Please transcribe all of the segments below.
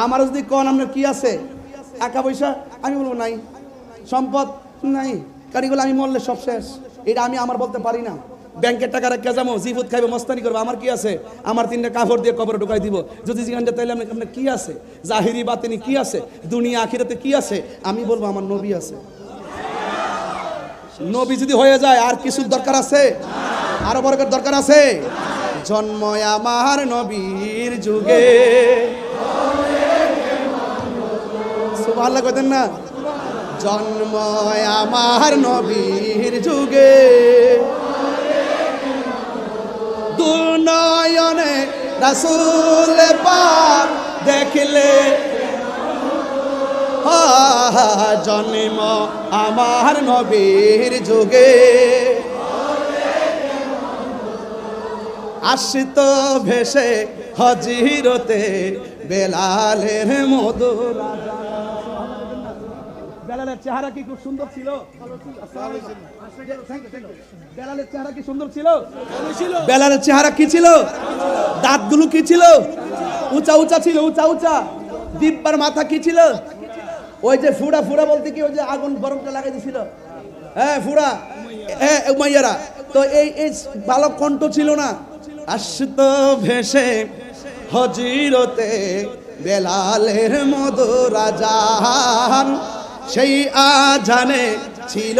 আমার যদি কন আপনার কি আছে টাকা পয়সা আমি বলব নাই। সম্পদ নাই কারণ আমি মরলে সব শেষ। এটা আমি আমার বলতে পারি না। ব্যাংকের টাকা রেখে যাব জিফুত খাইবো, মস্তানি করব, আমার কি আছে? আমার তিনটা কাপড় দিয়ে কবরে ঢুকাই দিব। যদি জিজ্ঞাসা তাইলে আপনার আপনার কি আছে? জাহিরি বাতিনি কি আছে? দুনিয়া আখিরাতে কি আছে? আমি বলব আমার নবী আছে। নবী যদি হয়ে যায়, আর কিছুর দরকার আছে? আরও বরকের দরকার আছে? জন্ম আমার নবীর যুগে। সুবহানাল্লাহ কইতেন না জন্ম আমার নবীর যুগে দুনয়নে রাসূল পাক দেখলে জন্ম আমার নবীর যুগে। আসিত ভেসে হজিরতে বেলালের মধুর বেলালের চেহারা কি খুব সুন্দর ছিল? বেলালের চেহারা কি সুন্দর ছিল? বেলালের চেহারা কি ছিল? দাঁত দাঁতগুলো কি ছিল? উঁচা উঁচা ছিল উঁচা উঁচা। দিব্যার মাথা কি ছিল? ওই যে ফুড়া ফুড়া বলতে কি ওই যে আগুন গরমটা লাগাই দিছিল। হ্যাঁ ফুড়া। হ্যাঁ উমাইয়ারা। তো এই এই ভালো কণ্ঠ ছিল না। আসত ভেসে হজিরতে বেলালের মধু রাজান সেই আজানে ছিল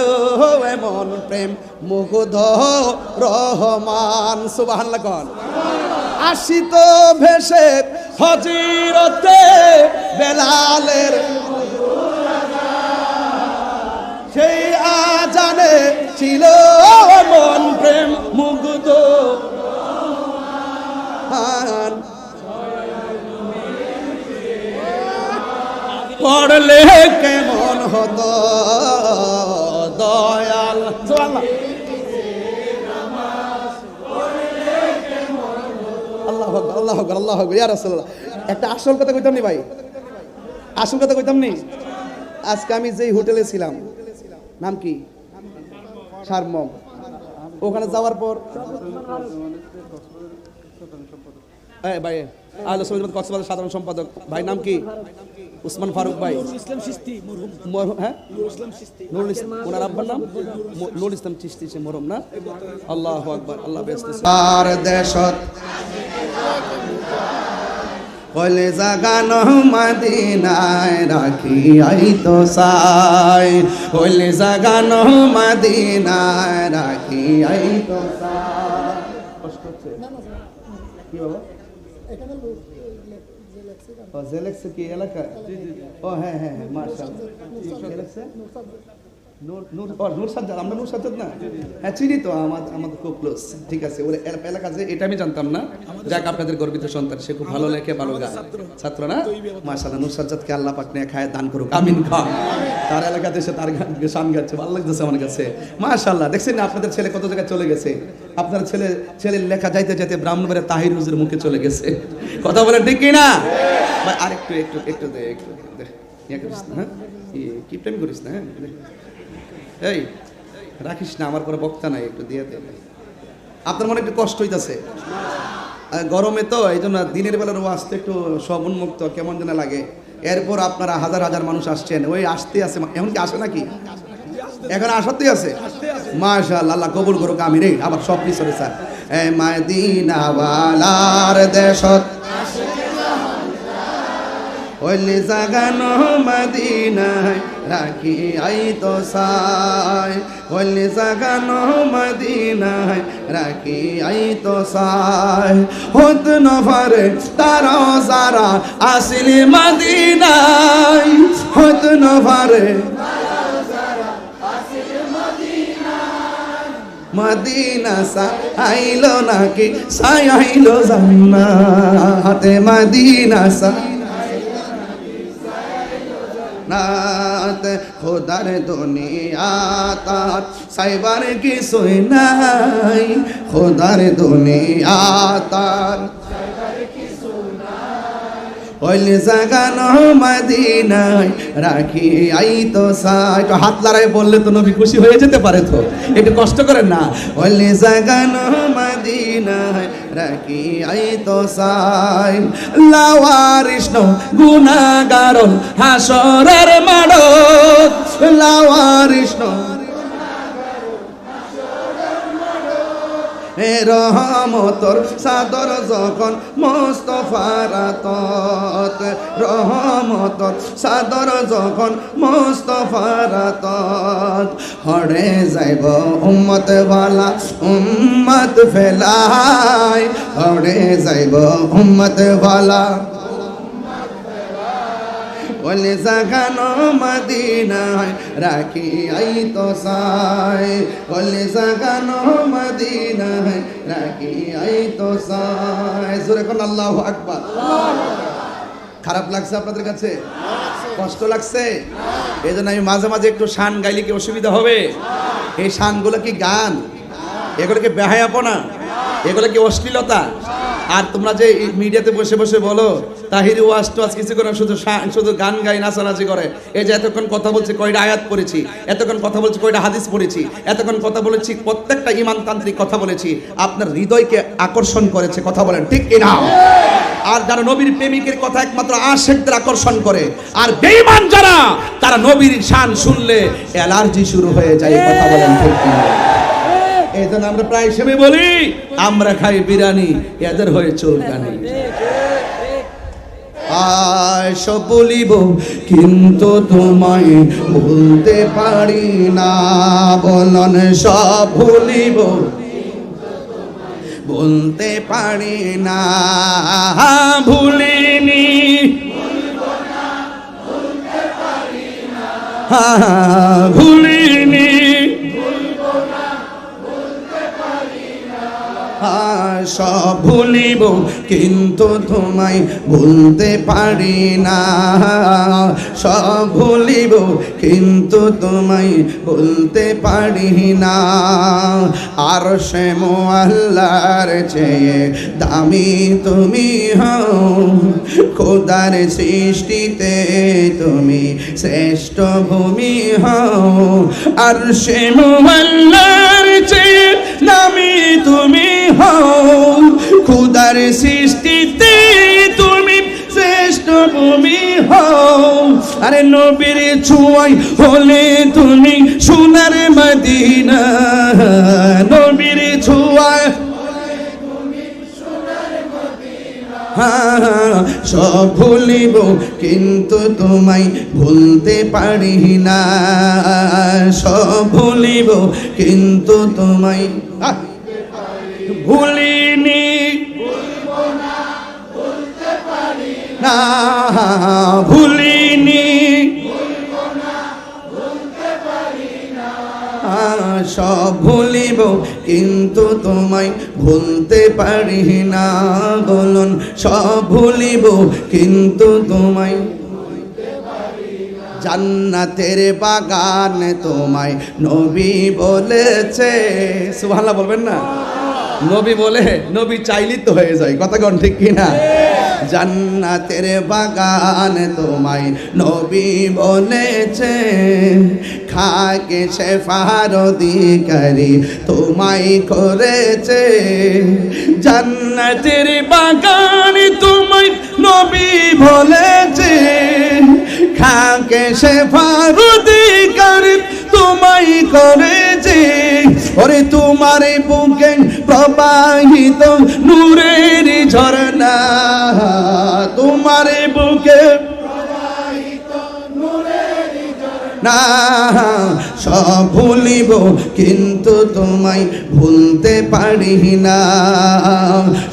এমন প্রেম মুগ্ধ রহমান সুবাহান্লা কন আসিত ভেসে হজিরতে বেলালের সেই আজানে ছিল মন প্রেম মুগ্ধ। পড়লে কেমন দয়াল। আল্লাহ আল্লাহ আল্লাহ। একটা আসল কথা কইতাম নি ভাই? আসল কথা কইতাম নি? আজকে আমি যেই হোটেলে ছিলাম, নাম কি? ওখানে যাওয়ার পর ভাই সাধারণ সম্পাদক। ভাই, নাম কি? উসমান ফারুক ভাই। ইসলাম হ্যাঁ? নুরুল ইসলাম ওনার আব্বার নাম? নুরুল ইসলাম চিস্তি সে মরহুম না? আল্লাহু আকবার আল্লাহ ব্যস্ত আর দেশত কলে জাগানো মদিনায় রাখি আই তো সাই। কলে জাগানো মদিনায় রাখি আই তো সাই। কষ্ট হচ্ছে। কি বাবা? ও জেলেক্স কি এলাকা ও হ্যাঁ হ্যাঁ হ্যাঁ মার্শাল জেলেক্সে নূর নূর নূর সাজ্জাদ আমরা নূর সাজ্জাদ না? হ্যাঁ চিনি তো আমার আমাদের খুব ক্লোজ ঠিক আছে ওর এলাকা যে এটা আমি জানতাম না। যাক আপনাদের গর্বিত সন্তান সে খুব ভালো লেখে ভালো গায়। ছাত্র না? নূর সাজ্জাদকে আল্লাহ পাক নিয়ে খায় দান করুক আমিন খান তার এলাকাতে সে তার গান গান গাচ্ছে ভালো লাগতেছে আমার কাছে। দেখছেন না আপনাদের ছেলে কত জায়গায় চলে গেছে? আপনার ছেলে ছেলের লেখা যাইতে যাইতে ব্রাহ্মণবাড়িয়া তাহির হুজুর মুখে চলে গেছে। কথা বলেন ঠিক না আরেকটু একটু একটু দে একটু দে ইয়ে হ্যাঁ? কি প্রেম করিস না হ্যাঁ? দে। এই, রাখিস না, আমার কোনো বক্তা নাই, একটু দিয়ে দে। আপনার মনে একটু কষ্ট হইতাছে? গরমে তো, এই জন্য দিনের বেলার ও আসতে একটু সব উন্মুক্ত কেমন যেন লাগে। এরপর আপনারা হাজার হাজার মানুষ আসছেন। ওই আসতে আছে এমন কি আসে নাকি? এখন আসাতেই আছে? মাশাআল্লাহ, আল্লাহ কবুল করুক আমি রে আবার সব পিছনে, স্যার। মাদিনাওয়ালার দেশত ওইলে জাগানো মদিনায় রাখি আই তো সাই। ওইলে জাগানো মদিনায় রাখি আই তো সাই। হত নফরে তারাও যারা আসিলি মদিনায়। হত নফরে মদিনা সা আইলো নাকি সাই আইলো জান্নাতে। মদিনা সা নাত খোদার দুনিয়া তাত। সাইবার কি সই নাই খোদার দুনিয়া তার ওইলে জাগানো মদিনায় রাখি আই তো সাই। একটু হাত লড়াই বললে তো নবী খুশি হয়ে যেতে পারে তো। একটু কষ্ট করেন না। ওইলে জাগানো মদিনায় রাখি আই তো সাই। লাওয়ারিষ্ণ গুনাগারণ হাসরের মাড় লাওয়ারিষ্ণ এ রহমতর সাদর যখন মোস্তফারাত রহমতর সাদর যখন মোস্তফারাত হরে যাইব উম্মত বালা উম্মত ফেলাই। হরে যাইব উম্মত বালা বলে, জাগানো মদিনায় রাখি আই তো সাই। বলে, জাগানো মদিনায় রাখি আই তো সাই। জোরে কোন, আল্লাহু আকবার। খারাপ লাগছে আপনাদের কাছে? কষ্ট লাগছে? এই জন্য আমি মাঝে মাঝে একটু শান গাইলে কি অসুবিধা হবে? এই শানগুলো কি গান? এগুলো কি বেহায়াপনা? এগুলো কি অশ্লীলতা? আর তোমরা যে মিডিয়াতে বসে বসে বলো, তাহির ওয়াজ আজ কিছু করে শুধু শুধু গান গাই নাচানাচি করে। এই যে এতক্ষণ কথা বলছে কয়টা আয়াত পড়েছি, এতক্ষণ কথা বলছি কয়টা হাদিস পড়েছি, এতক্ষণ কথা বলেছি, প্রত্যেকটা ইমানতান্ত্রিক কথা বলেছি, আপনার হৃদয়কে আকর্ষণ করেছে, কথা বলেন, ঠিক কিনা? আর যারা নবীর প্রেমিকের কথা একমাত্র আশেকদের আকর্ষণ করে, আর বেঈমান যারা, তারা নবীর শান শুনলে অ্যালার্জি শুরু হয়ে যায়, কথা বলেন, ঠিক এই আমরা প্রায় হিসেবে বলি আমরা খাই বিরিয়ানি এদের হয়ে চুলকানি আয় বলিব কিন্তু তোমায় বলতে পারি না বলন সব ভুলিব বলতে পারি না ভুলিনি। হ্যাঁ, ভুলিনি। সব ভুলিব, কিন্তু তোমায় ভুলতে পারি না। সব ভুলিব, কিন্তু তোমায় ভুলতে পারি না। আর সে মোয়াল্লার চেয়ে দামি তুমি হও, খোদার সৃষ্টিতে তুমি শ্রেষ্ঠ ভূমি হও। আর সে মোয়াল্লার চেয়ে দামি তুমি হও খুদার সৃষ্টিতে তুমি শ্রেষ্ঠ ভূমি হও। আরে নবীর ছুঁয়াই হলে তুমি সোনার মদিনা। নবীর ছুঁয়ায় সব ভুলিব, কিন্তু তোমায় ভুলতে পারি না। সব ভুলিব, কিন্তু তোমায়! ভুলিনি। না, ভুলিনি। সব ভুলিব, কিন্তু তোমায় ভুলতে পারি না। বলুন, সব ভুলিব, কিন্তু তোমায় জান্নাতের বাগানে তোমায় নবী বলেছে। সুবহানাল্লাহ বলবেন না? নবী বলে নবী চাইলি তো হয়ে যায় কথা কোন ঠিক কিনা? জান্নাতের বাগান তোমায় নবী বলেছে খাকে সে ফারদিকারি তোমায় করেছে। জান্নাতের বাগান তোমায় নবী বলেছে খাকে সে ফারদিকারি তোমায় করেছে। ওরে, তোমার বুকে প্রবাহিত নূরের ঝরনা তোমার বুকে না সব ভুলিব, কিন্তু তোমায় ভুলতে পারি না।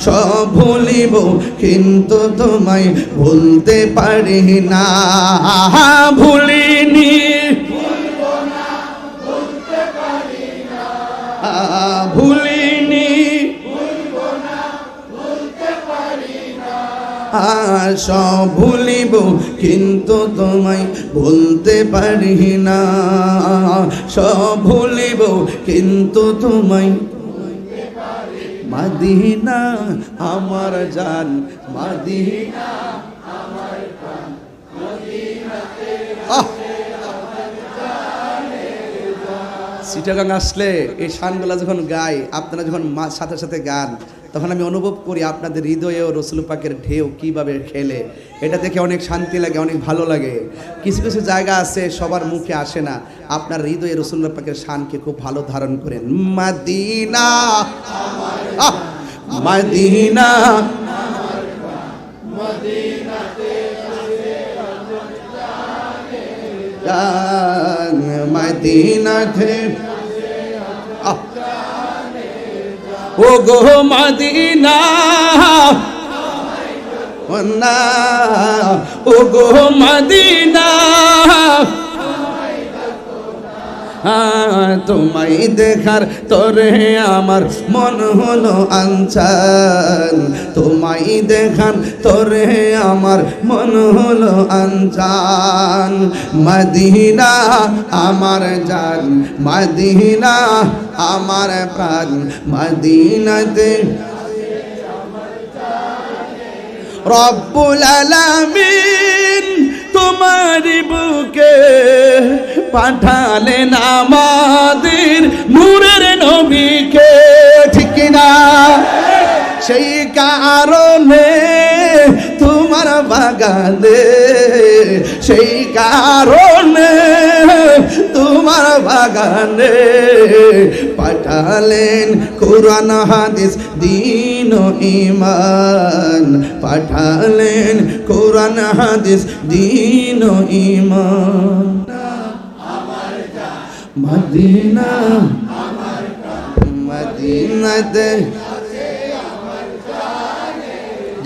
সব ভুলিব, কিন্তু তোমায় ভুলতে পারি না। ভুলিনি সব ভুলিব, কিন্তু তোমায় ভুলতে পারি না সব ভুলিব, কিন্তু তোমায় মাদিনা, আমার জান, মাদিনা! চিটাগাং আসলে এই শানগুলা যখন গায়, আপনারা যখন সাথে সাথে গান তখন আমি অনুভব করি আপনাদের হৃদয়েও রসুল পাকের ঢেউ কীভাবে খেলে। এটা দেখে অনেক শান্তি লাগে, অনেক ভালো লাগে। কিছু কিছু জায়গা আছে, সবার মুখে আসে না। আপনার হৃদয়ে রসুল পাকের শানকে খুব ভালো ধারণ করেন। মাদিনা! মাদিনা। মদিনা ও গো মদিনা। ও গো মদিনা। তোমায় দেখার তোরে আমার মন হলো আনচান তোমায় দেখার তোরে আমার মন হলো আনচান মদিনা আমার জান, মদিনা আমার প্রাণ, মদিনাতে রব্বুল আলামিন তোমার বুকে পাঠালেন আমাদের নূরের নবীকে। ঠিক না সেই কারণে তোমার বাগানে, সেই কারণে তোমার বাগানে পাঠালেন কোরআন, হাদিস, দিন ইমান পাঠালেন কোরআন, হাদিস, দিন ইমান মদিনা, মদিনাতে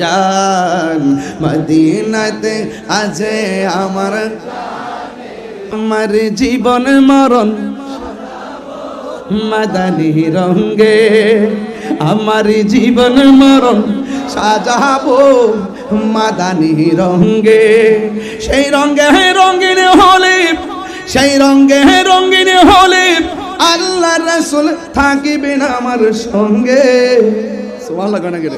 জান। মদিনাতে আছে আমার। আমার জীবন মরণ মাদানি রঙ্গে আমার জীবন মরণ সাজাবো মাদানি রঙ্গে সেই রঙ্গে রঙ্গিন হলে, সেই রঙ্গে রঙ্গিন হলে আল্লাহ রসুল থাকিবেন আমার সঙ্গে। সোমান লাগবে না গেলে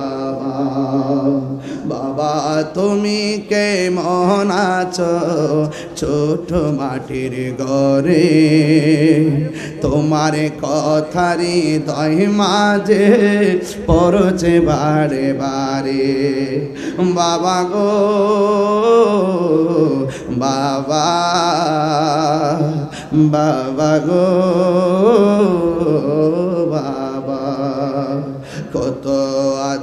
তুমি কেমন আছো? ছোট মাটির ঘরে। তোমার কথারি দয় মাঝে পড়ছে বারে বারে। বাবা গো, বাবা বাবা গো, বাবা। কত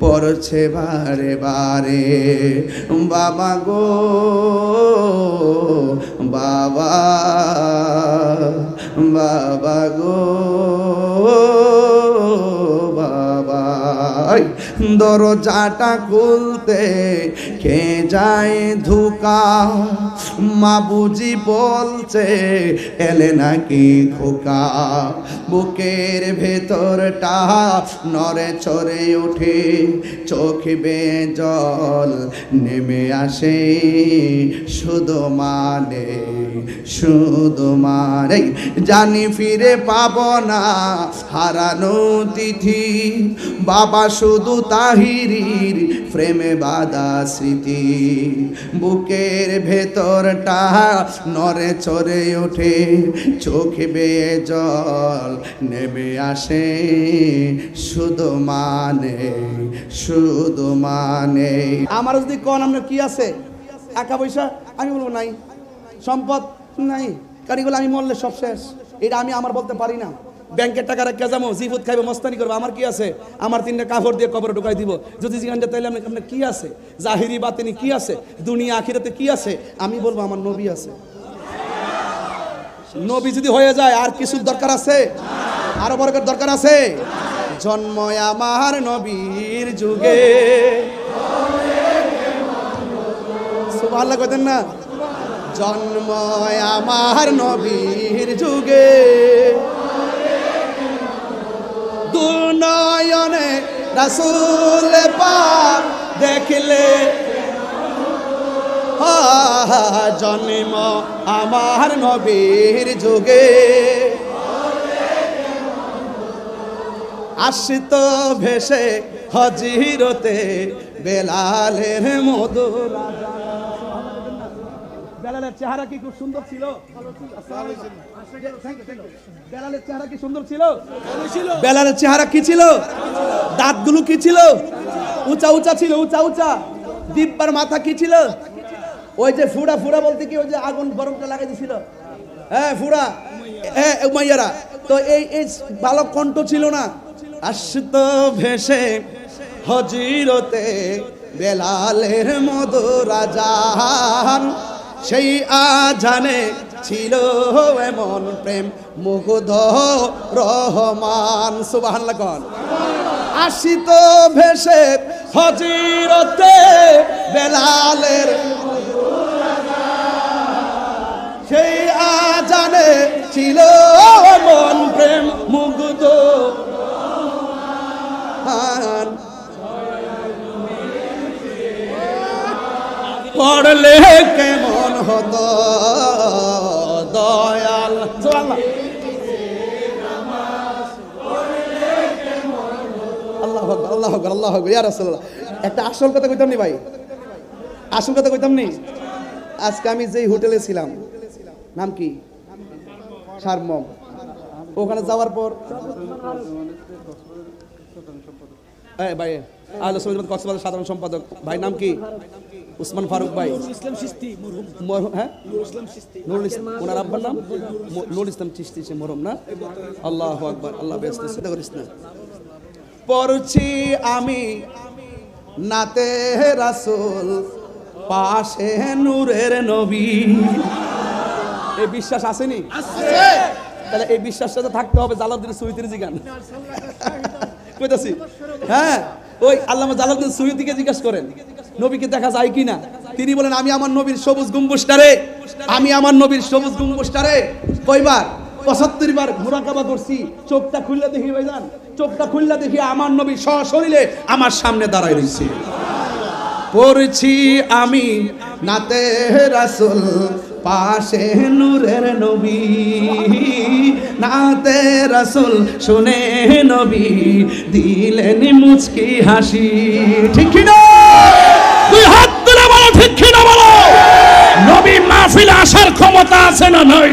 পড়ছে বারে বারে। বাবা গো বাবা বাবা গো বাবা। দরজাটা দরজাটা খুলতে কে যায় ধোকা? মা বুঝি বলছে, এলে নাকি খোকা? বুকের ভেতরটা নরে চড়ে ওঠে, চোখ বে জল নেমে আসে। শুধু মানে শুধু মানে জানি ফিরে পাব না হারানো তিথি। বাবা শুধু তাহিরির প্রেমে বাদা স্মৃতি। বুকের ভেতরটা নরে চড়ে ওঠে, চোখ বেয়ে জল নেমে আসে। শুধু মানে শুধু মানে আমার যদি কন আপনার কি আছে? টাকা পয়সা? আমি বলব নাই। সম্পদ? নাই। কারণ এগুলো আমি মরলে সব শেষ। এটা আমি আমার বলতে পারি না। ব্যাংকের টাকা রেখে যাব জিফুত খাইবে, মস্তানি করব, আমার কি আছে? আমার তিনটা কাপড় দিয়ে কবরে ঢুকাই দিব। যদি জিজ্ঞাসা তাইলে আপনি আপনার কি আছে? জাহিরি বাতিনি কি আছে? দুনিয়া আখিরাতে কি আছে? আমি বলব, আমার নবী আছে। নবী যদি হয়ে যায়, আর কিছু দরকার আছে? আরও বরকত দরকার আছে? জন্ম আমার নবীর যুগে। সুবহানাল্লাহ কইতেন না? জন্ম আমার নবীর যুগে। রাসূল পাক দেখলে জন্ম আমার নবীর যুগে। আশ্রিত ভেসে হজিরতে বেলালের মধুর বেলালের চেহারা কি খুব সুন্দর ছিল? বেলালের চেহারা কি সুন্দর ছিল? বেলালের চেহারা কি ছিল? দাঁতগুলো কি ছিল? উঁচা উঁচা ছিল, উঁচা উঁচা। দিব্যার মাথা কি ছিল? ওই যে ফুড়া ফুড়া বলতে কি ওই যে আগুন গরমটা লাগাই দিছিল হ্যাঁ ফুড়া। হ্যাঁ উমাইয়ারা তো এই এই ভালো কণ্ঠ ছিল না? আসত ভেসে হজিরতে বেলালের মধু রাজান সেই আজানে ছিল এমন প্রেম মুগ্ধ রহমান। কন। আসিত ভেসে হজিরতে বেলালের। সেই আজানে ছিল মন প্রেম মুগ্ধ। পড়লে কেমন হতো দয়াল। আল্লাহ আল্লাহ আল্লাহ আকবার, ইয়া রাসূলুল্লাহ। একটা আসল কথা কইতাম নি ভাই? আসল কথা কইতাম নি? আজকে আমি যেই হোটেলে ছিলাম নাম কি? সারমম। ওখানে যাওয়ার পর ভাই আলো সৈয়দ কক্সবাজার সাধারণ সম্পাদক। ভাই নাম কি? উসমান ফারুক ভাই। হ্যাঁ? নুরুল ইসলাম ওনার আব্বার নাম? নুরুল ইসলাম চিস্তি সে মরম না? আল্লাহ আকবার আল্লাহ ব্যস্ত করিস না। পড়ছি আমি নাতে রাসুল পাশে নূরের নবী। এই বিশ্বাস আসেনি? তাহলে এই বিশ্বাসটা তো থাকতে হবে জালাউদ্দিন সুইতির জিগান। কইতাছি হ্যাঁ ওই আল্লামা জালাউদ্দিন সুইতিকে জিজ্ঞাসা করেন, নবীকে দেখা যায় কি না? তিনি বলেন, আমি আমার নবীর সবুজ গম্বুজটারে আমি আমার নবীর সবুজ গম্বুজটারে কয়বার? পঁচাত্তর বার মুরাকাবা করছি, চোখটা খুললে দেখি ভাইজান, চোখটা খুললে দেখি আমার নবী সশরীরে আমার সামনে দাঁড়ায় রয়েছে পড়ছি আমি নাতে রাসুল পাশে নূরের নবী, নাতে রসুল শুনে নবী, দিলেন মুচকি হাসি। ঠিক কি না দুই হাত তুলে বলো, ঠিক কিনা বলো? নবী মাহফিলে আসার ক্ষমতা আছে না নাই?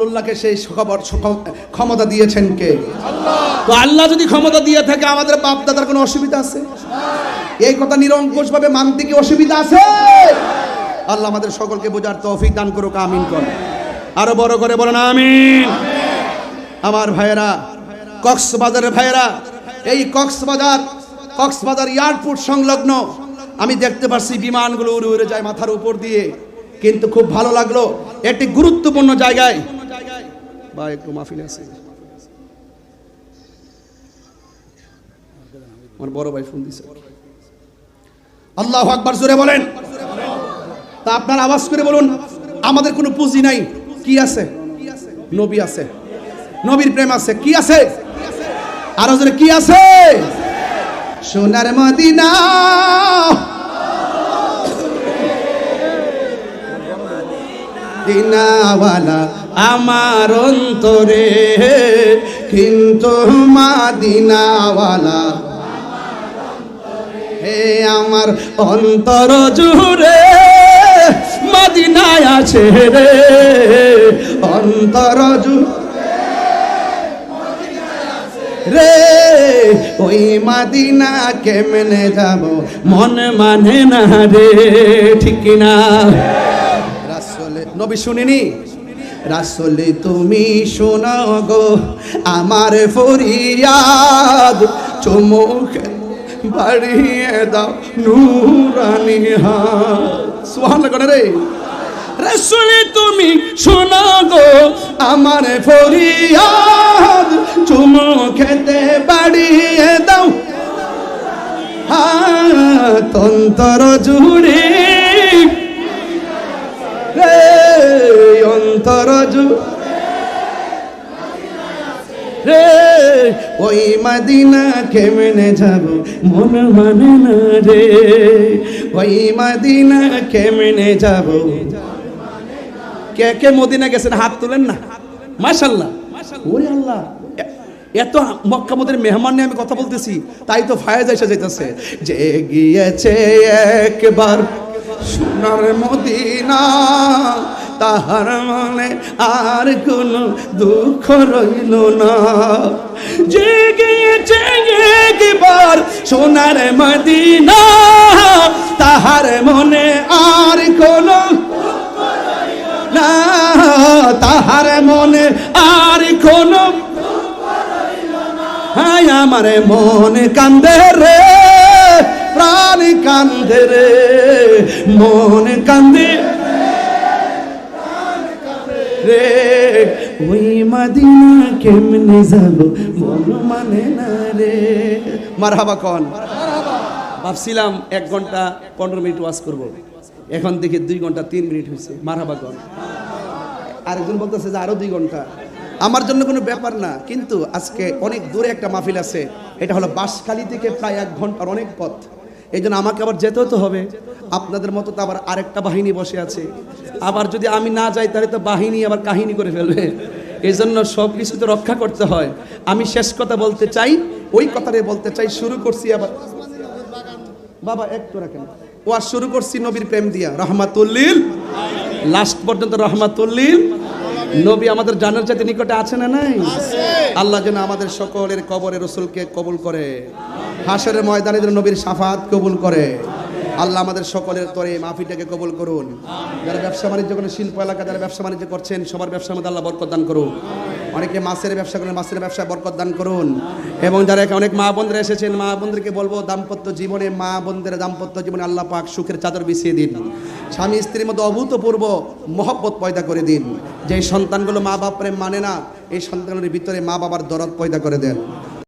রসুল্লাহকে সেই ক্ষমতা দিয়েছেন কে? তো আল্লাহ যদি ক্ষমতা দিয়ে থাকে আমাদের বাপ দাদার কোনো অসুবিধা আছে? এই কথা নিরঙ্কুশ ভাবে মানতে কি অসুবিধা আছে? আল্লাহ আমাদের সকলকে বোঝার তৌফিক দান করুক আমিন কর। আরও বড় করে বলেন আমিন। আমার ভাইয়েরা কক্সবাজারের ভাইয়েরা এই কক্সবাজার কক্সবাজার এয়ারপোর্ট সংলগ্ন আমি দেখতে পাচ্ছি বিমানগুলো উড়ে উড়ে যায় মাথার উপর দিয়ে কিন্তু খুব ভালো লাগল একটি গুরুত্বপূর্ণ জায়গায় বা একটু মাহফিল আছে আমার বড় ভাই ফোন দিছে। আল্লাহ আকবার, জোরে বলেন। তা আপনার আওয়াজ করে বলুন, আমাদের কোনো পুঁজি নাই। কি আছে? নবী আছে। নবীর প্রেম আছে। কি আছে? আরও জোরে, কি আছে? সোনার মদিনা। দিনাওয়ালা আমার অন্তরে, কিন্তু মাদিনাওয়ালা হে আমার অন্তর জুড়ে মদিনায় আছে রে। অন্তর রে, ওই মাদিনা কেমনে যাব? মন মানে না রে, ঠিক না নবী শুনিনি? রাসলে, তুমি শোনো গো, আমার ফরিয়াদ, চুমুক বাড়িয়ে দাও নুরানি সুবহানাল্লাহ করে রে। রসুলি, তুমি শোনো গো, আমার ফরিয়াদ চুমো খেতে বাড়িয়ে দাও। হাত অন্তর জুড়ে অন্তর রে, ওই মাদিনা কেমনে যাব? মন না রে। ওই মাদিনা কেমনে যাব? কে কে মদিনা গেছেন? হাত তুলেন না। মাশাল্লাহ। ওরে আল্লাহ। এত মক্কা মদের মেহমান নিয়ে আমি কথা বলতেছি, তাই তো ফায়াজ এসে যেতেছে যে গিয়েছে একবার সোনার মদিনা তাহার মনে আর কোনো দুঃখ রইল না। যে একবার সোনার মদিনা, তাহার মনে আর কোনো না। তাহার মনে আর কোনো হায় আমার মন কান্দে রে, প্রাণ কান্দে রে, মন কান্দে রে, ওই মাদিনা কেমনে যাব মন মানে না রে। মারহাবা কন। ভাবছিলাম এক ঘণ্টা পনেরো মিনিট ওয়াজ করব। এখন দেখি দুই ঘণ্টা তিন মিনিট হয়েছে মারহাবা কন। আরেকজন বলতেছে যে আরও দুই ঘণ্টা। আমার জন্য কোনো ব্যাপার না, কিন্তু আজকে অনেক দূরে একটা মাহফিল আছে। এটা হলো বাঁশখালী থেকে প্রায় এক ঘণ্টার অনেক পথ। এই জন্য আমাকে আবার যেতেও তো হবে। আপনাদের মতো তো আবার আরেকটা বাহিনী বসে আছে। আবার যদি আমি না যাই তাহলে তো বাহিনী আবার কাহিনী করে ফেলবে। এই জন্য সব কিছু তো রক্ষা করতে হয়। আমি শেষ কথা বলতে চাই ওই কথাটাই বলতে চাই শুরু করছি আবার। বাবা একটু রাখেন। আর শুরু করছি নবীর প্রেম দিয়া। রহমাতুল্লিল। লাস্ট পর্যন্ত রহমাতুল্লিল। নবী আমাদের জানার জাতি নিকটে আছে না নাই? আল্লাহ যেন আমাদের সকলের কবরে রসুলকে কবুল করে। হাসরের ময়দানে যেন নবীর সাফাত কবুল করে। আল্লাহ আমাদের সকলের তরে মাহফিলটাকে কবুল করুন। যারা ব্যবসা বাণিজ্য করেন, শিল্প এলাকা যারা ব্যবসা বাণিজ্য করছেন, সবার ব্যবসার মধ্যে আল্লাহ বরকত দান করুন। অনেকে মাছের ব্যবসা করেন, মাছের ব্যবসায় বরকত দান করুন। এবং যারা অনেক মা বোনরা এসেছেন, মা বোনদেরকে বলব, দাম্পত্য জীবনে মা বোনদের দাম্পত্য জীবনে আল্লাহ পাক সুখের চাদর বিছিয়ে দিন। স্বামী স্ত্রীর মধ্যে অভূতপূর্ব মহব্বত পয়দা করে দিন। যে সন্তানগুলো মা বাপ প্রেম মানে না, এই সন্তানের ভিতরে মা বাবার দরদ পয়দা করে দেন।